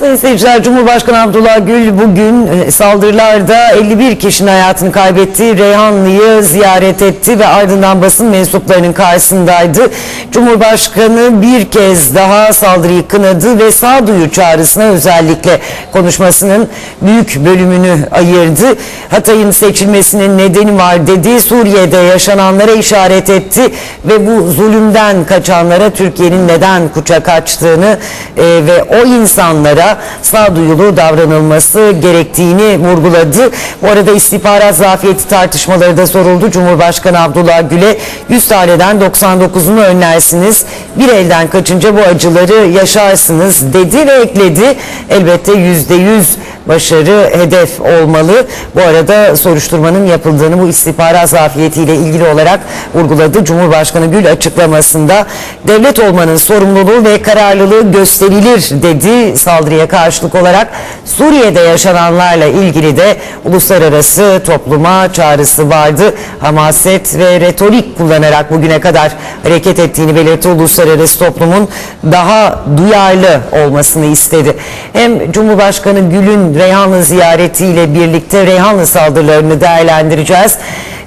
Sayın seyirciler, Cumhurbaşkanı Abdullah Gül bugün e, saldırılarda 51 kişinin hayatını kaybetti. Reyhanlı'yı ziyaret etti ve ardından basın mensuplarının karşısındaydı. Cumhurbaşkanı bir kez daha saldırıyı kınadı ve sağduyu çağrısına özellikle konuşmasının büyük bölümünü ayırdı. Hatay'ın seçilmesinin nedeni var dedi. Suriye'de yaşananlara işaret etti ve bu zulümden kaçanlara Türkiye'nin neden kucak açtığını e, ve o insanlara sağduyulu davranılması gerektiğini vurguladı. Bu arada istihbarat zafiyeti tartışmaları da soruldu. Cumhurbaşkanı Abdullah Gül'e 100 taneden 99'unu önlersiniz. Bir elden kaçınca bu acıları yaşarsınız dedi ve ekledi. Elbette %100 başarı hedef olmalı. Bu arada soruşturmanın yapıldığını bu istihbarat zafiyetiyle ilgili olarak vurguladı. Cumhurbaşkanı Gül açıklamasında devlet olmanın sorumluluğu ve kararlılığı gösterilir dedi. Saldırıya karşılık olarak Suriye'de yaşananlarla ilgili de uluslararası topluma çağrısı vardı. Hamaset ve retorik kullanarak bugüne kadar hareket ettiğini belirtti. Uluslararası toplumun daha duyarlı olmasını istedi. Hem Cumhurbaşkanı Gül'ün Reyhanlı ziyaretiyle birlikte Reyhanlı saldırılarını değerlendireceğiz.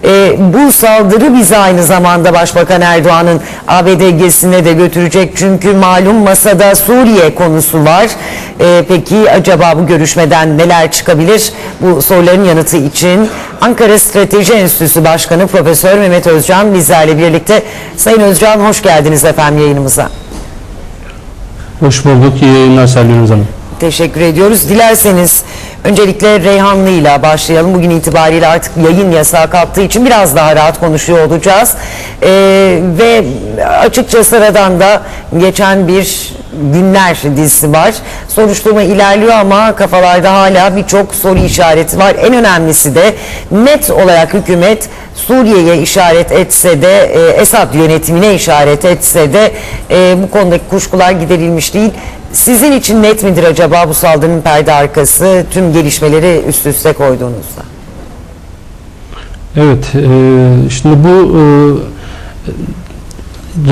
Ee, bu saldırı bizi aynı zamanda Başbakan Erdoğan'ın ABD gezisine de götürecek. Çünkü malum masada Suriye konusu var. Ee, peki acaba bu görüşmeden neler çıkabilir? Bu soruların yanıtı için Ankara Strateji Enstitüsü Başkanı Profesör Mehmet Özcan bizlerle birlikte. Sayın Özcan hoş geldiniz efendim yayınımıza. Hoş bulduk. İyi yayınlar Selvi Hanım. Teşekkür ediyoruz. Dilerseniz öncelikle Reyhanlı ile başlayalım. Bugün itibariyle artık yayın yasağı kalktığı için biraz daha rahat konuşuyor olacağız. Ee, ve açıkça sıradan da geçen bir günler dizisi var. Soruşturma ilerliyor ama kafalarda hala birçok soru işareti var. En önemlisi de net olarak hükümet Suriye'ye işaret etse de e, Esad yönetimine işaret etse de e, bu konudaki kuşkular giderilmiş değil. Sizin için net midir acaba bu saldırının perde arkası tüm gelişmeleri üst üste koyduğunuzda? Evet, e, şimdi bu e,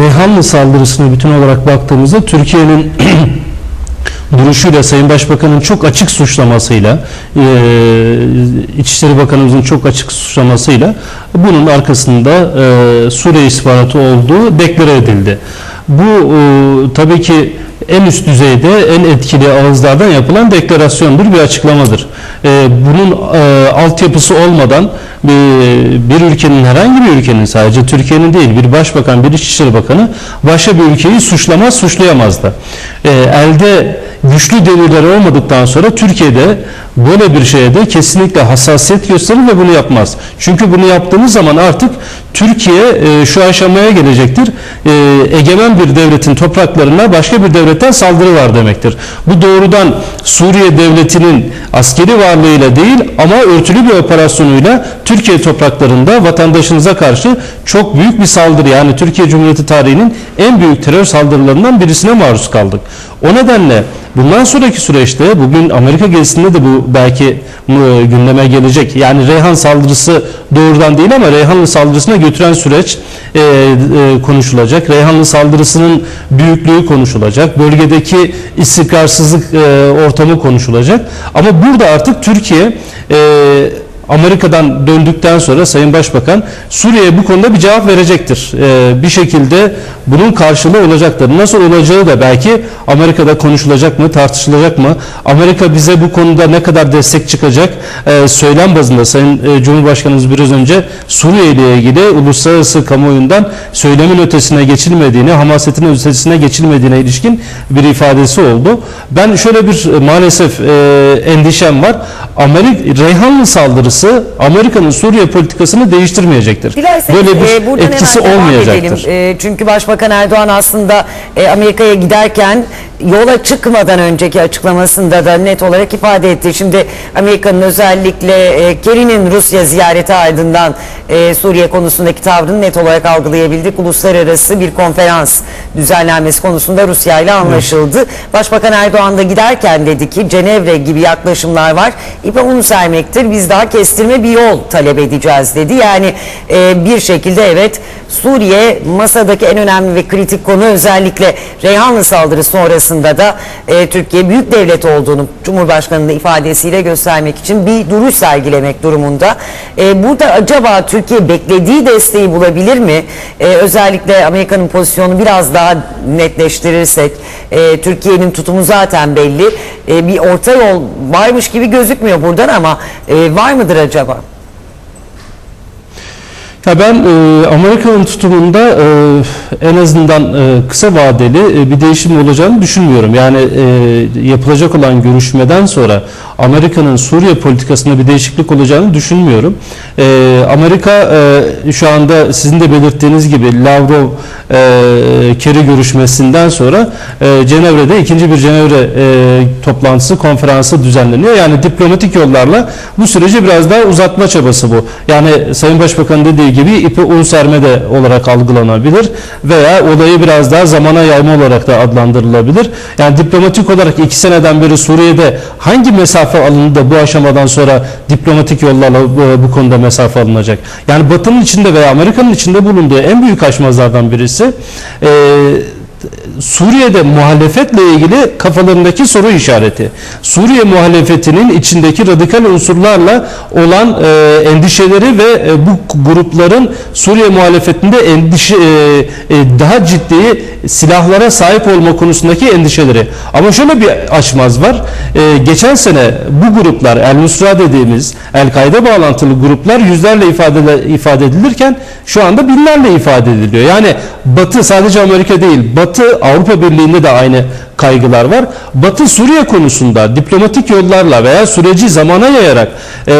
Reyhanlı saldırısına bütün olarak baktığımızda Türkiye'nin duruşuyla Sayın Başbakan'ın çok açık suçlamasıyla e, İçişleri Bakanımızın çok açık suçlamasıyla bunun arkasında e, Suriye istihbaratı olduğu deklare edildi. Bu e, tabii ki en üst düzeyde en etkili ağızlardan yapılan deklarasyondur bir açıklamadır. E, bunun e, altyapısı olmadan bir, bir ülkenin herhangi bir ülkenin sadece Türkiye'nin değil bir başbakan bir İçişleri Bakanı başka bir ülkeyi suçlamaz suçlayamaz da. E, elde güçlü demirleri olmadıktan sonra Türkiye'de böyle bir şeye de kesinlikle hassasiyet gösterir ve bunu yapmaz. Çünkü bunu yaptığımız zaman artık Türkiye e, şu aşamaya gelecektir. E, egemen bir devletin topraklarına başka bir devletten saldırı var demektir. Bu doğrudan Suriye devletinin askeri varlığıyla değil ama örtülü bir operasyonuyla Türkiye topraklarında vatandaşınıza karşı çok büyük bir saldırı yani Türkiye Cumhuriyeti tarihinin en büyük terör saldırılarından birisine maruz kaldık. O nedenle bundan sonraki süreçte bugün Amerika gezisinde de bu belki gündeme gelecek. Yani Reyhan saldırısı doğrudan değil ama Reyhanlı saldırısına götüren süreç e, e, konuşulacak. Reyhanlı saldırısının büyüklüğü konuşulacak. Bölgedeki istikrarsızlık e, ortamı konuşulacak. Ama burada artık Türkiye Amerika'dan döndükten sonra Sayın Başbakan Suriye'ye bu konuda bir cevap verecektir. Ee, bir şekilde bunun karşılığı olacaktır. Nasıl olacağı da belki Amerika'da konuşulacak mı, tartışılacak mı? Amerika bize bu konuda ne kadar destek çıkacak? Ee, söylem bazında Sayın e, Cumhurbaşkanımız biraz önce Suriye ile ilgili uluslararası kamuoyundan söylemin ötesine geçilmediğini, hamasetin ötesine geçilmediğine ilişkin bir ifadesi oldu. Ben şöyle bir e, maalesef e, endişem var. Amerika Reyhanlı saldırısı Amerika'nın Suriye politikasını değiştirmeyecektir. Dilerseniz Böyle bir e, buradan etkisi hemen devam olmayacaktır. edelim. E, çünkü Başbakan Erdoğan aslında e, Amerika'ya giderken yola çıkmadan önceki açıklamasında da net olarak ifade etti. Şimdi Amerika'nın özellikle e, Kerry'nin Rusya ziyareti ardından e, Suriye konusundaki tavrını net olarak algılayabildik. Uluslararası bir konferans düzenlenmesi konusunda Rusya ile anlaşıldı. Başbakan Erdoğan da giderken dedi ki Cenevre gibi yaklaşımlar var. İpe un sermektir. Biz daha kestirme bir yol talep edeceğiz dedi. Yani e, bir şekilde evet Suriye masadaki en önemli ve kritik konu özellikle Reyhanlı saldırı sonrası karşısında da e, Türkiye büyük devlet olduğunu Cumhurbaşkanı'nın ifadesiyle göstermek için bir duruş sergilemek durumunda. E, burada acaba Türkiye beklediği desteği bulabilir mi? E, özellikle Amerika'nın pozisyonu biraz daha netleştirirsek e, Türkiye'nin tutumu zaten belli. E, bir orta yol varmış gibi gözükmüyor buradan ama e, var mıdır acaba? Ya ben e, Amerika'nın tutumunda e, en azından e, kısa vadeli e, bir değişim olacağını düşünmüyorum. Yani e, yapılacak olan görüşmeden sonra Amerika'nın Suriye politikasında bir değişiklik olacağını düşünmüyorum. E, Amerika e, şu anda sizin de belirttiğiniz gibi Lavrov e, Kerry görüşmesinden sonra e, Cenevre'de ikinci bir Cenevre e, toplantısı konferansı düzenleniyor. Yani diplomatik yollarla bu süreci biraz daha uzatma çabası bu. Yani Sayın Başbakan dediği gibi ipi un serme de olarak algılanabilir veya olayı biraz daha zamana yayma olarak da adlandırılabilir. Yani diplomatik olarak iki seneden beri Suriye'de hangi mesafe alındı da bu aşamadan sonra diplomatik yollarla bu, bu konuda mesafe alınacak? Yani Batı'nın içinde veya Amerika'nın içinde bulunduğu en büyük aşmazlardan birisi eee Suriye'de muhalefetle ilgili kafalarındaki soru işareti. Suriye muhalefetinin içindeki radikal unsurlarla olan e, endişeleri ve e, bu grupların Suriye muhalefetinde endişe e, e, daha ciddi silahlara sahip olma konusundaki endişeleri. Ama şöyle bir aşmaz var. E, geçen sene bu gruplar El Nusra dediğimiz El-Kaide bağlantılı gruplar yüzlerle ifade, ifade edilirken şu anda binlerle ifade ediliyor. Yani Batı sadece Amerika değil, Batı Avrupa Birliği'nde de aynı kaygılar var. Batı Suriye konusunda diplomatik yollarla veya süreci zamana yayarak e,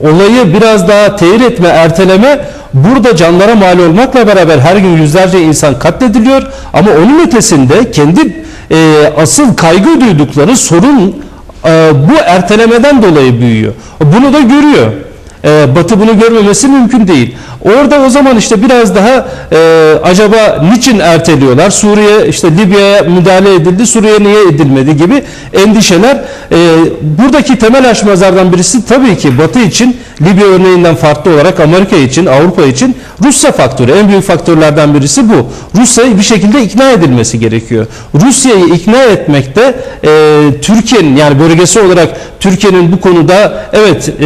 olayı biraz daha teyir etme, erteleme burada canlara mal olmakla beraber her gün yüzlerce insan katlediliyor. Ama onun ötesinde kendi e, asıl kaygı duydukları sorun e, bu ertelemeden dolayı büyüyor. Bunu da görüyor. E, Batı bunu görmemesi mümkün değil. Orada o zaman işte biraz daha e, acaba niçin erteliyorlar? Suriye işte Libya'ya müdahale edildi, Suriye niye edilmedi gibi endişeler. E, buradaki temel aşmazlardan birisi tabii ki Batı için Libya örneğinden farklı olarak Amerika için, Avrupa için Rusya faktörü. En büyük faktörlerden birisi bu. Rusya'yı bir şekilde ikna edilmesi gerekiyor. Rusya'yı ikna etmekte e, Türkiye'nin yani bölgesi olarak Türkiye'nin bu konuda evet e,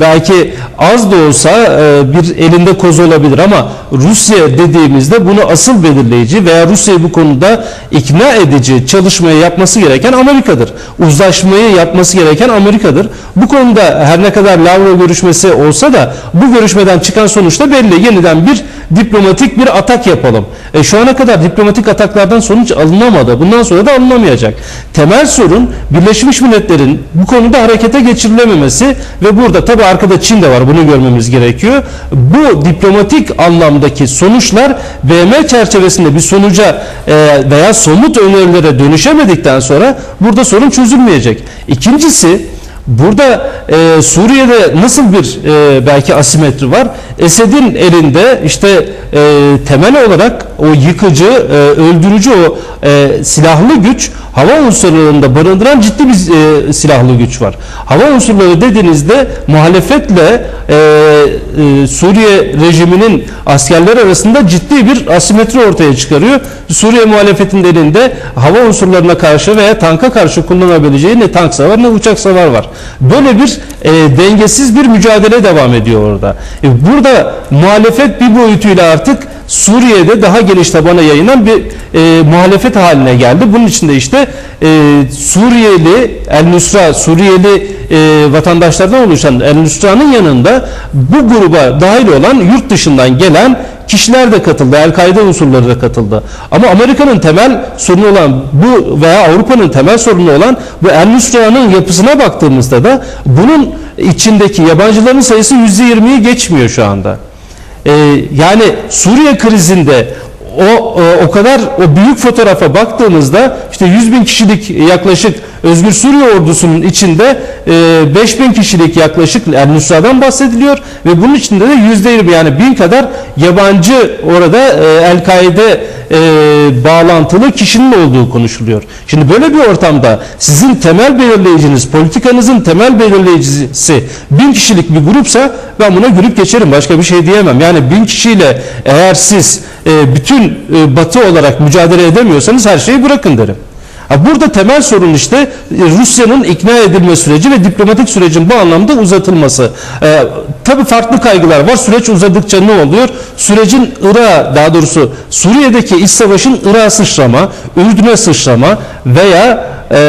belki az da olsa e, bir elinde koz olabilir ama Rusya dediğimizde bunu asıl belirleyici veya Rusya'yı bu konuda ikna edici çalışmayı yapması gereken Amerika'dır. Uzlaşmayı yapması gereken Amerika'dır. Bu konuda her ne kadar Lavrov görüşmesi olsa da bu görüşmeden çıkan sonuçta belli. Yeniden bir diplomatik bir atak yapalım. E, şu ana kadar diplomatik ataklardan sonuç alınamadı. Bundan sonra da alınamayacak. Temel sorun Birleşmiş Milletler'in bu konuda harekete geçirilememesi ve burada tabi arkada Çin de var bunu görmemiz gerekiyor. Bu diplomatik anlamdaki sonuçlar BM çerçevesinde bir sonuca e, veya somut önerilere dönüşemedikten sonra burada sorun çözülmeyecek. İkincisi Burada e, Suriye'de nasıl bir e, belki asimetri var? Esed'in elinde işte e, temel olarak o yıkıcı, e, öldürücü o e, silahlı güç hava unsurlarında barındıran ciddi bir e, silahlı güç var. Hava unsurları dediğinizde muhalefetle e, e, Suriye rejiminin askerler arasında ciddi bir asimetri ortaya çıkarıyor. Suriye muhalefetinin elinde hava unsurlarına karşı veya tanka karşı kullanabileceği ne tank savar ne uçak savar var. Böyle bir e, dengesiz bir mücadele devam ediyor orada. E, burada muhalefet bir boyutuyla artık Suriye'de daha geniş tabana yayılan bir e, muhalefet haline geldi. Bunun için de işte e, Suriyeli, El Nusra, Suriyeli e, vatandaşlardan oluşan El Nusra'nın yanında bu gruba dahil olan yurt dışından gelen kişiler de katıldı. El-Kaide unsurları da katıldı. Ama Amerika'nın temel sorunu olan bu veya Avrupa'nın temel sorunu olan bu El Nusra'nın yapısına baktığımızda da bunun içindeki yabancıların sayısı %20'yi geçmiyor şu anda. Ee, yani Suriye krizinde o, o o kadar o büyük fotoğrafa baktığınızda işte 100 bin kişilik yaklaşık Özgür Suriye ordusunun içinde e, 5 bin kişilik yaklaşık El Nusra'dan bahsediliyor ve bunun içinde de yüzde yirmi yani bin kadar yabancı orada e, El-Kaide e, bağlantılı kişinin olduğu konuşuluyor. Şimdi böyle bir ortamda sizin temel belirleyiciniz, politikanızın temel belirleyicisi bin kişilik bir grupsa ben buna gülüp geçerim. Başka bir şey diyemem. Yani bin kişiyle eğer siz e, bütün batı olarak mücadele edemiyorsanız her şeyi bırakın derim. Burada temel sorun işte e, Rusya'nın ikna edilme süreci ve diplomatik sürecin bu anlamda uzatılması. E, tabii farklı kaygılar var. Süreç uzadıkça ne oluyor? Sürecin Irak'a daha doğrusu Suriye'deki iç savaşın Irak'a sıçrama, Ürdün'e sıçrama veya e, e,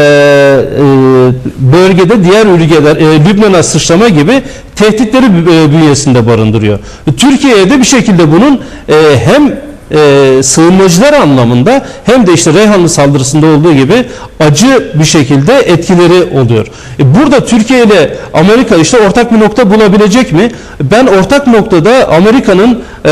bölgede diğer ülkeler e, Lübnan'a sıçrama gibi tehditleri e, bünyesinde barındırıyor. Türkiye'ye de bir şekilde bunun e, hem e, sığınmacılar anlamında hem de işte Reyhanlı saldırısında olduğu gibi acı bir şekilde etkileri oluyor. E, burada Türkiye ile Amerika işte ortak bir nokta bulabilecek mi? Ben ortak noktada Amerika'nın e,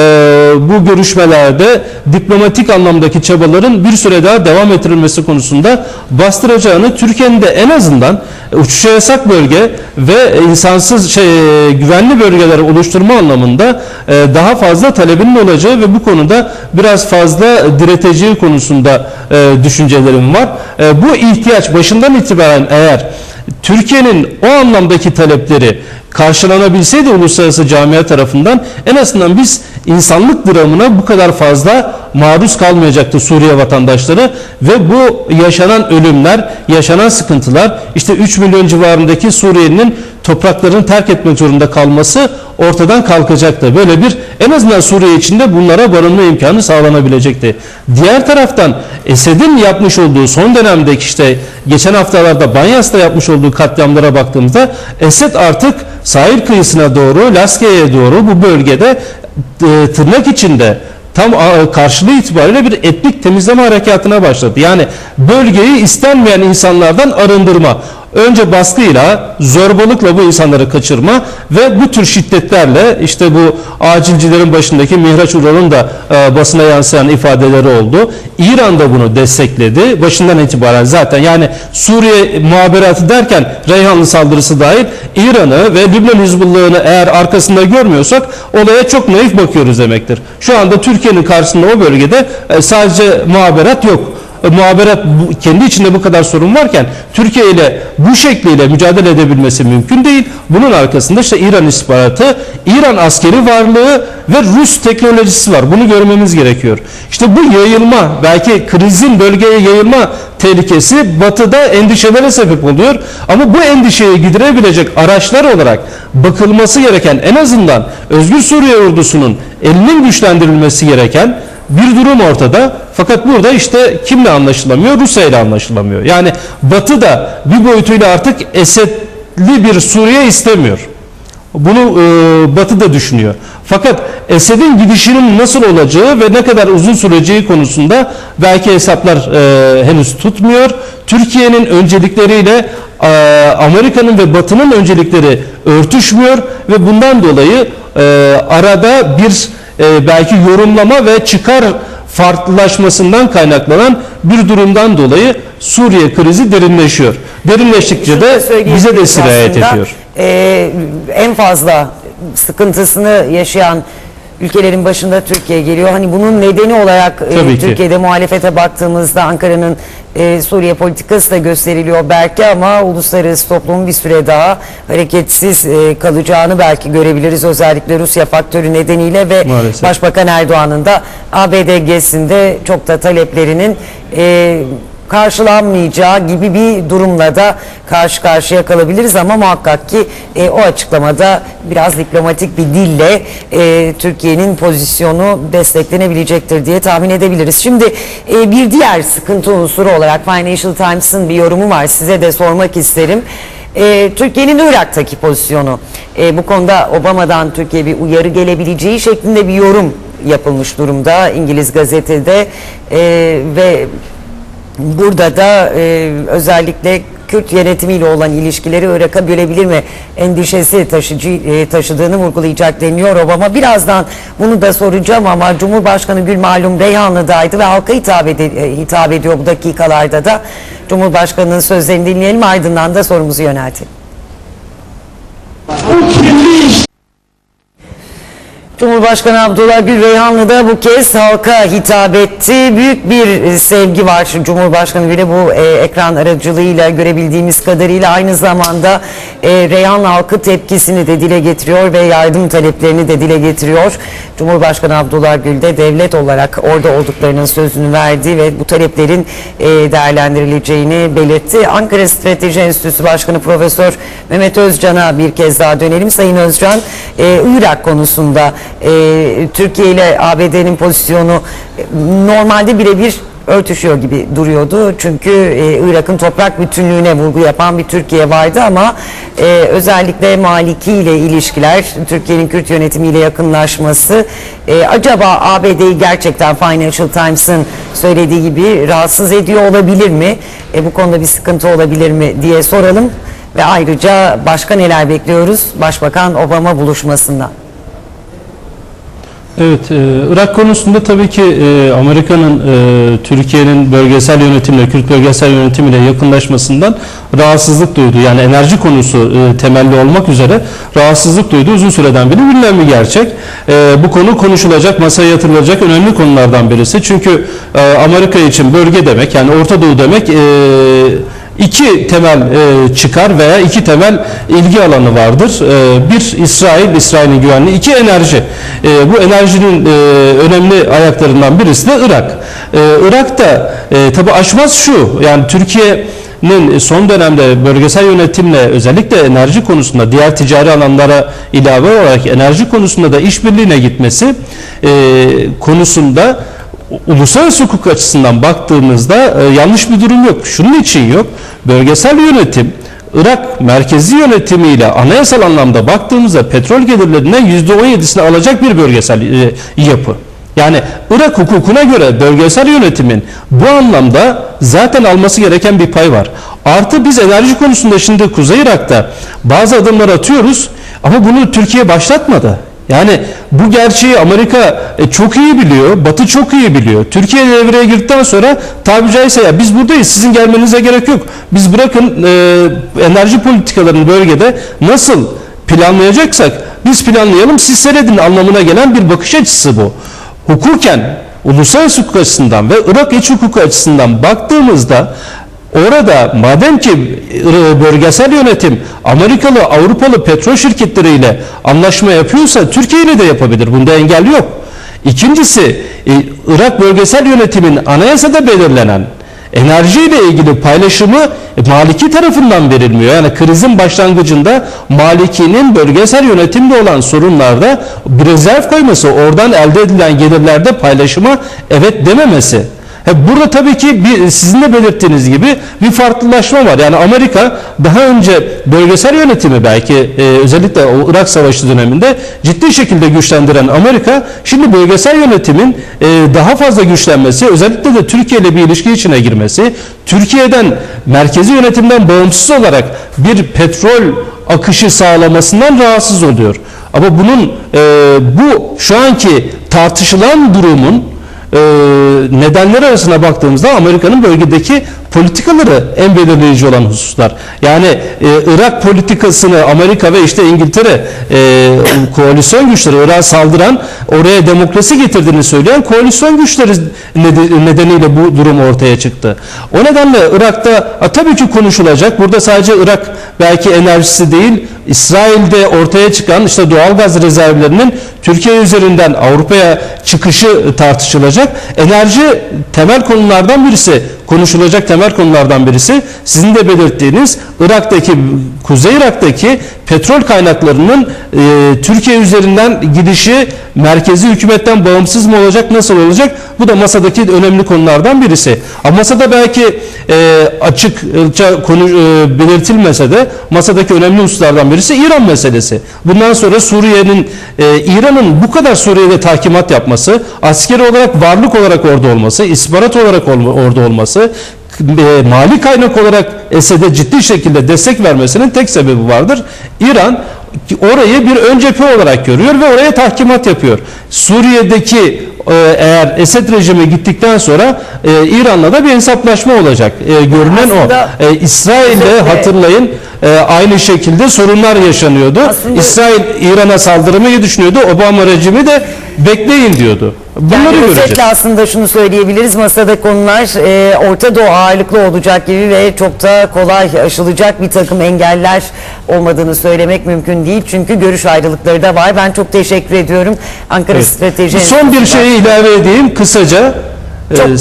bu görüşmelerde diplomatik anlamdaki çabaların bir süre daha devam ettirilmesi konusunda bastıracağını Türkiye'nin de en azından uçuşa yasak bölge ve insansız şey güvenli bölgeler oluşturma anlamında e, daha fazla talebinin olacağı ve bu konuda biraz fazla direteceği konusunda e, düşüncelerim var. E, bu ihtiyaç başından itibaren eğer Türkiye'nin o anlamdaki talepleri karşılanabilseydi uluslararası camia tarafından en azından biz insanlık dramına bu kadar fazla maruz kalmayacaktı Suriye vatandaşları ve bu yaşanan ölümler, yaşanan sıkıntılar işte 3 milyon civarındaki Suriyelinin topraklarını terk etmek zorunda kalması ortadan kalkacaktı. Böyle bir en azından Suriye içinde bunlara barınma imkanı sağlanabilecekti. Diğer taraftan Esed'in yapmış olduğu son dönemdeki işte geçen haftalarda Banyas'ta yapmış olduğu katliamlara baktığımızda Esed artık sahil kıyısına doğru, Laskiye'ye doğru bu bölgede e, tırnak içinde tam karşılığı itibariyle bir etnik temizleme harekatına başladı. Yani bölgeyi istenmeyen insanlardan arındırma. Önce baskıyla, zorbalıkla bu insanları kaçırma ve bu tür şiddetlerle işte bu acilcilerin başındaki Mihraç Ural'ın da e, basına yansıyan ifadeleri oldu. İran da bunu destekledi. Başından itibaren zaten yani Suriye muhaberatı derken Reyhanlı saldırısı dahil İran'ı ve Lübnan Hizbullah'ını eğer arkasında görmüyorsak olaya çok naif bakıyoruz demektir. Şu anda Türkiye'nin karşısında o bölgede e, sadece muhaberat yok e, muhaberat bu- kendi içinde bu kadar sorun varken Türkiye ile bu şekliyle mücadele edebilmesi mümkün değil. Bunun arkasında işte İran istihbaratı, İran askeri varlığı ve Rus teknolojisi var. Bunu görmemiz gerekiyor. İşte bu yayılma, belki krizin bölgeye yayılma tehlikesi batıda endişelere sebep oluyor. Ama bu endişeyi giderebilecek araçlar olarak bakılması gereken en azından Özgür Suriye ordusunun elinin güçlendirilmesi gereken bir durum ortada. Fakat burada işte kimle anlaşılamıyor? Rusya ile anlaşılamıyor. Yani Batı da bir boyutuyla artık Esed'li bir Suriye istemiyor. Bunu e, Batı da düşünüyor. Fakat Esed'in gidişinin nasıl olacağı ve ne kadar uzun süreceği konusunda belki hesaplar e, henüz tutmuyor. Türkiye'nin öncelikleriyle e, Amerika'nın ve Batı'nın öncelikleri örtüşmüyor ve bundan dolayı e, arada bir e, belki yorumlama ve çıkar farklılaşmasından kaynaklanan bir durumdan dolayı Suriye krizi derinleşiyor. Derinleştikçe de bize de sirayet ediyor. e, en fazla sıkıntısını yaşayan ülkelerin başında Türkiye geliyor. Hani bunun nedeni olarak e, ki. Türkiye'de muhalefete baktığımızda Ankara'nın e, Suriye politikası da gösteriliyor belki ama uluslararası toplumun bir süre daha hareketsiz e, kalacağını belki görebiliriz. Özellikle Rusya faktörü nedeniyle ve Maalesef. Başbakan Erdoğan'ın da ABD gezisinde çok da taleplerinin e, karşılanmayacağı gibi bir durumla da karşı karşıya kalabiliriz ama muhakkak ki e, o açıklamada biraz diplomatik bir dille e, Türkiye'nin pozisyonu desteklenebilecektir diye tahmin edebiliriz. Şimdi e, bir diğer sıkıntı unsuru olarak Financial Times'ın bir yorumu var size de sormak isterim. E, Türkiye'nin Irak'taki pozisyonu e, bu konuda Obama'dan Türkiye bir uyarı gelebileceği şeklinde bir yorum yapılmış durumda İngiliz gazetede E, ve Burada da e, özellikle Kürt yönetimiyle olan ilişkileri Irak'a bölebilir mi endişesi taşıcı, e, taşıdığını vurgulayacak deniyor Obama. Birazdan bunu da soracağım ama Cumhurbaşkanı Gül malum Reyhanlı'daydı ve halka hitap, ede- e, hitap ediyor bu dakikalarda da. Cumhurbaşkanı'nın sözlerini dinleyelim ardından da sorumuzu yöneltelim. Cumhurbaşkanı Abdullah Gül Reyhanlı da bu kez halka hitap etti. Büyük bir e, sevgi var Cumhurbaşkanı Gül'e bu e, ekran aracılığıyla görebildiğimiz kadarıyla aynı zamanda e, Reyhanlı halkı tepkisini de dile getiriyor ve yardım taleplerini de dile getiriyor. Cumhurbaşkanı Abdullah Gül de devlet olarak orada olduklarının sözünü verdi ve bu taleplerin e, değerlendirileceğini belirtti. Ankara Strateji Enstitüsü Başkanı Profesör Mehmet Özcan'a bir kez daha dönelim. Sayın Özcan, e, Irak konusunda e, Türkiye ile ABD'nin pozisyonu e, normalde birebir örtüşüyor gibi duruyordu. Çünkü e, Irak'ın toprak bütünlüğüne vurgu yapan bir Türkiye vardı ama e, özellikle Maliki ile ilişkiler, Türkiye'nin Kürt yönetimiyle yakınlaşması e, acaba ABD'yi gerçekten Financial Times'ın söylediği gibi rahatsız ediyor olabilir mi? E, bu konuda bir sıkıntı olabilir mi diye soralım. Ve ayrıca başka neler bekliyoruz Başbakan Obama buluşmasından? Evet, e, Irak konusunda tabii ki e, Amerika'nın e, Türkiye'nin bölgesel yönetimle, Kürt bölgesel yönetimiyle yakınlaşmasından rahatsızlık duydu. Yani enerji konusu e, temelli olmak üzere rahatsızlık duydu. Uzun süreden beri bilinen bir gerçek. E, bu konu konuşulacak, masaya yatırılacak önemli konulardan birisi. Çünkü e, Amerika için bölge demek, yani Orta Doğu demek... E, iki temel e, çıkar veya iki temel ilgi alanı vardır. E, bir İsrail, İsrail'in güvenliği, iki enerji. E, bu enerjinin önemli ayaklarından birisi de Irak. E, Irak'ta e, tabi aşmaz şu, yani Türkiye'nin son dönemde bölgesel yönetimle özellikle enerji konusunda diğer ticari alanlara ilave olarak enerji konusunda da işbirliğine gitmesi e, konusunda uluslararası hukuk açısından baktığımızda e, yanlış bir durum yok. Şunun için yok. Bölgesel yönetim Irak merkezi yönetimiyle anayasal anlamda baktığımızda petrol gelirlerinden %17'sini alacak bir bölgesel e, yapı. Yani Irak hukukuna göre bölgesel yönetimin bu anlamda zaten alması gereken bir pay var. Artı biz enerji konusunda şimdi Kuzey Irak'ta bazı adımlar atıyoruz ama bunu Türkiye başlatmadı. Yani bu gerçeği Amerika e, çok iyi biliyor, Batı çok iyi biliyor. Türkiye devreye girdikten sonra tabi caizse ya biz buradayız, sizin gelmenize gerek yok. Biz bırakın e, enerji politikalarını bölgede nasıl planlayacaksak biz planlayalım, siz seyredin anlamına gelen bir bakış açısı bu. Hukuken, uluslararası hukuk açısından ve Irak iç hukuku açısından baktığımızda Orada madem ki e, bölgesel yönetim Amerikalı, Avrupalı petrol şirketleriyle anlaşma yapıyorsa Türkiye ile de yapabilir. Bunda engel yok. İkincisi e, Irak bölgesel yönetimin anayasada belirlenen enerji ile ilgili paylaşımı e, Maliki tarafından verilmiyor. Yani krizin başlangıcında Maliki'nin bölgesel yönetimde olan sorunlarda bir rezerv koyması, oradan elde edilen gelirlerde paylaşıma evet dememesi. Burada tabii ki bir, sizin de belirttiğiniz gibi bir farklılaşma var. Yani Amerika daha önce bölgesel yönetimi belki e, özellikle Irak Savaşı döneminde ciddi şekilde güçlendiren Amerika şimdi bölgesel yönetimin e, daha fazla güçlenmesi özellikle de Türkiye ile bir ilişki içine girmesi Türkiye'den merkezi yönetimden bağımsız olarak bir petrol akışı sağlamasından rahatsız oluyor. Ama bunun e, bu şu anki tartışılan durumun e, nedenler arasına baktığımızda Amerika'nın bölgedeki politikaları en belirleyici olan hususlar. Yani e, Irak politikasını Amerika ve işte İngiltere e, koalisyon güçleri Irak'a saldıran oraya demokrasi getirdiğini söyleyen koalisyon güçleri nedeniyle bu durum ortaya çıktı. O nedenle Irak'ta a, tabii ki konuşulacak. Burada sadece Irak belki enerjisi değil İsrail'de ortaya çıkan işte doğal gaz rezervlerinin Türkiye üzerinden Avrupa'ya çıkışı tartışılacak. Enerji temel konulardan birisi konuşulacak temel konulardan birisi sizin de belirttiğiniz Irak'taki Kuzey Irak'taki petrol kaynaklarının e, Türkiye üzerinden gidişi merkezi hükümetten bağımsız mı olacak nasıl olacak bu da masadaki önemli konulardan birisi. Ama masada belki e, açıkça konu e, belirtilmese de masadaki önemli hususlardan birisi İran meselesi. Bundan sonra Suriye'nin e, İran'ın bu kadar Suriye'de tahkimat yapması, askeri olarak varlık olarak orada olması, istihbarat olarak orada olması, e, mali kaynak olarak Esed'e ciddi şekilde destek vermesinin tek sebebi vardır. İran orayı bir ön cephe olarak görüyor ve oraya tahkimat yapıyor. Suriye'deki eğer Esed rejimi gittikten sonra e, İran'la da bir hesaplaşma olacak. E, görünen Aslında- o. E, İsrail'le Özetle- hatırlayın e, aynı şekilde sorunlar yaşanıyordu. Aslında- İsrail İran'a saldırmayı düşünüyordu. Obama rejimi de bekleyin diyordu. Bunları Yani göreceğiz. aslında şunu söyleyebiliriz. Masada konular e, Orta Doğu ağırlıklı olacak gibi ve çok da kolay aşılacak bir takım engeller olmadığını söylemek mümkün değil. Çünkü görüş ayrılıkları da var. Ben çok teşekkür ediyorum. Ankara Evet. Strateji Son bir şeyi ilave edeyim kısaca. Ee,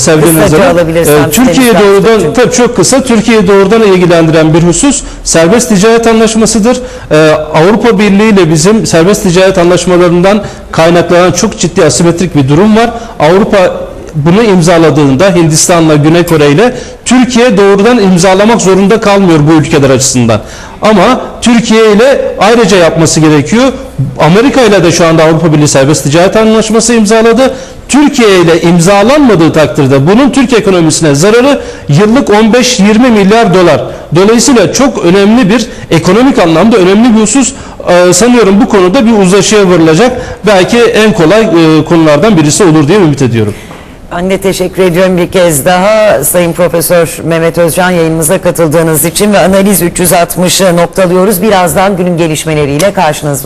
alabilirsem Ee, Türkiye doğrudan tabii çok kısa Türkiye doğrudan ilgilendiren bir husus serbest ticaret anlaşmasıdır. Ee, Avrupa Birliği ile bizim serbest ticaret anlaşmalarından kaynaklanan çok ciddi asimetrik bir durum var. Avrupa bunu imzaladığında Hindistan'la Güney Kore ile Türkiye doğrudan imzalamak zorunda kalmıyor bu ülkeler açısından. Ama Türkiye ile ayrıca yapması gerekiyor. Amerika ile de şu anda Avrupa Birliği serbest ticaret anlaşması imzaladı. Türkiye ile imzalanmadığı takdirde bunun Türk ekonomisine zararı yıllık 15-20 milyar dolar. Dolayısıyla çok önemli bir ekonomik anlamda önemli bir husus. Ee, sanıyorum bu konuda bir uzlaşıya varılacak. Belki en kolay e, konulardan birisi olur diye ümit ediyorum. Ben de teşekkür ediyorum bir kez daha Sayın Profesör Mehmet Özcan yayınımıza katıldığınız için ve analiz 360'ı noktalıyoruz. Birazdan günün gelişmeleriyle karşınızda